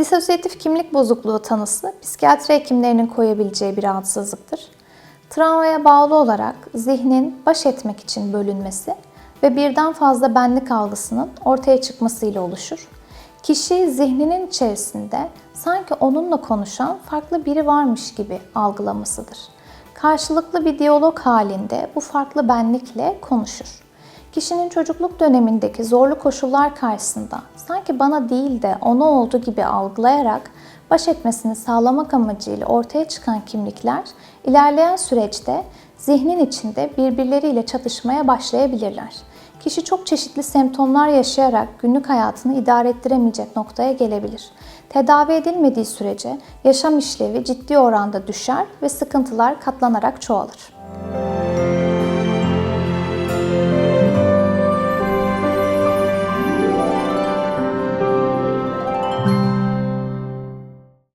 Disosyatif kimlik bozukluğu tanısı psikiyatri hekimlerinin koyabileceği bir rahatsızlıktır. Travmaya bağlı olarak zihnin baş etmek için bölünmesi ve birden fazla benlik algısının ortaya çıkmasıyla oluşur. Kişi zihninin içerisinde sanki onunla konuşan farklı biri varmış gibi algılamasıdır. Karşılıklı bir diyalog halinde bu farklı benlikle konuşur. Kişinin çocukluk dönemindeki zorlu koşullar karşısında sanki bana değil de ona oldu gibi algılayarak baş etmesini sağlamak amacıyla ortaya çıkan kimlikler ilerleyen süreçte zihnin içinde birbirleriyle çatışmaya başlayabilirler. Kişi çok çeşitli semptomlar yaşayarak günlük hayatını idare ettiremeyecek noktaya gelebilir. Tedavi edilmediği sürece yaşam işlevi ciddi oranda düşer ve sıkıntılar katlanarak çoğalır.